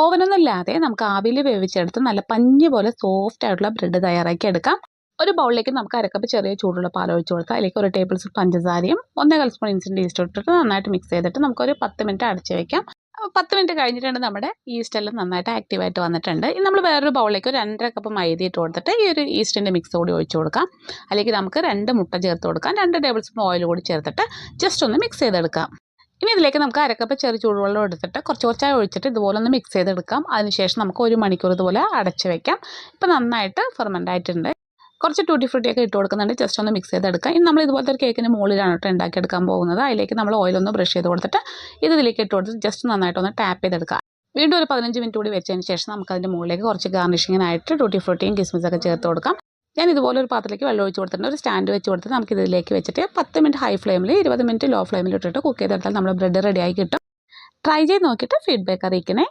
ഓവനൊന്നും ഇല്ലാതെ നമുക്ക് ആവിയിൽ വേവിച്ചെടുത്ത് നല്ല പഞ്ഞി പോലെ സോഫ്റ്റ് ആയിട്ടുള്ള ബ്രെഡ് തയ്യാറാക്കി എടുക്കാം. ഒരു ബൗളിലേക്ക് നമുക്ക് അരക്കപ്പ് ചെറിയ ചൂടുള്ള പാൽ ഒഴിച്ച് കൊടുക്കാം. അതിലേക്ക് ഒരു ടേബിൾ സ്പൂൺ പഞ്ചസാരയും ഒന്നേകാൽ സ്പൂൺ ഇൻസ്റ്റന്റ് ഈസ്റ്റ് ഇട്ടിട്ട് നന്നായിട്ട് മിക്സ് ചെയ്തിട്ട് നമുക്കൊരു പത്ത് മിനിറ്റ് അടച്ച് വയ്ക്കാം പത്ത് മിനിറ്റ് കഴിഞ്ഞിട്ടുണ്ട് നമ്മുടെ ഈസ്റ്റ് എല്ലാം നന്നായിട്ട് ആക്റ്റീവായിട്ട് വന്നിട്ടുണ്ട്. ഇനി നമ്മൾ വേറൊരു ബൗളിലേക്ക് ഒരു രണ്ടര കപ്പ് മൈദ ഇട്ട് കൊടുത്തിട്ട് ഈ ഒരു ഈസ്റ്റിന്റെ മിക്സ് കൂടി ഒഴിച്ചു കൊടുക്കാം. അല്ലെങ്കിൽ നമുക്ക് രണ്ട് മുട്ട ചേർത്ത് കൊടുക്കാം. രണ്ട് ടേബിൾ സ്പൂൺ ഓയിൽ കൂടി ചേർത്തിട്ട് ജസ്റ്റ് ഒന്ന് മിക്സ് ചെയ്തെടുക്കാം. ഇനി ഇതിലേക്ക് നമുക്ക് അരക്കപ്പ് ചെറിയ ചൂടുവെള്ളം എടുത്തിട്ട് കുറച്ച് കുറച്ചായി ഒഴിച്ചിട്ട് ഇതുപോലെ ഒന്ന് മിക്സ് ചെയ്തെടുക്കാം. അതിനുശേഷം നമുക്ക് ഒരു മണിക്കൂർ ഇതുപോലെ അടച്ച് വെക്കാം. ഇപ്പം നന്നായിട്ട് ഫെർമെന്റ് ആയിട്ടുണ്ട്. കുറച്ച് ടൂട്ടി ഫ്രൂട്ടി ഒക്കെ ഇട്ട് കൊടുക്കുന്നുണ്ട്. ജസ്റ്റ് ഒന്ന് മിക്സ് ചെയ്തെടുക്കാം. ഇനി നമ്മൾ ഇതുപോലത്തെ ഒരു കേക്കിന് മുകളിലാണ് കേട്ടോ ഉണ്ടാക്കിയെടുക്കാൻ പോകുന്നത്. അതിലേക്ക് നമ്മൾ ഓയിലൊന്ന് ബ്രഷ് ചെയ്ത് കൊടുത്തിട്ട് ഇത് ഇതിലേക്ക് ഇട്ട് കൊടുത്തിട്ട് ജസ്റ്റ് നന്നായിട്ടൊന്ന് ടാപ്പ് ചെയ്തെടുക്കുക വീണ്ടും ഒരു പതിനഞ്ച് മിനിറ്റ് കൂടി വെച്ചതിന് ശേഷം നമുക്ക് അതിന്റെ മുകളിലേക്ക് കുറച്ച് ഗാർണിഷിങ്ങിനായിട്ട് ടൂട്ടി ഫ്രൂട്ടിയും കിസ്മിസൊക്കെ ചേർത്ത് കൊടുക്കാം. ഞാൻ ഇതുപോലെ ഒരു പാത്രത്തിലേക്ക് വെള്ളം ഒഴിച്ച് കൊടുത്തിട്ടുണ്ട്. ഒരു സ്റ്റാൻഡ് വെച്ച് കൊടുത്തിട്ട് നമുക്ക് ഇതിലേക്ക് വെച്ചിട്ട് പത്ത് മിനിറ്റ് ഹൈ ഫ്ലെയിമിൽ ഇരുപത് മിനിറ്റ് ലോ ഫ്ലെയിമിൽ ഇട്ടിട്ട് കുക്ക് ചെയ്തെടുത്താൽ നമ്മുടെ ബ്രെഡ് റെഡിയായി കിട്ടും. ട്രൈ ചെയ്ത് നോക്കിയിട്ട് ഫീഡ്ബാക്ക് അറിയിക്കണേ.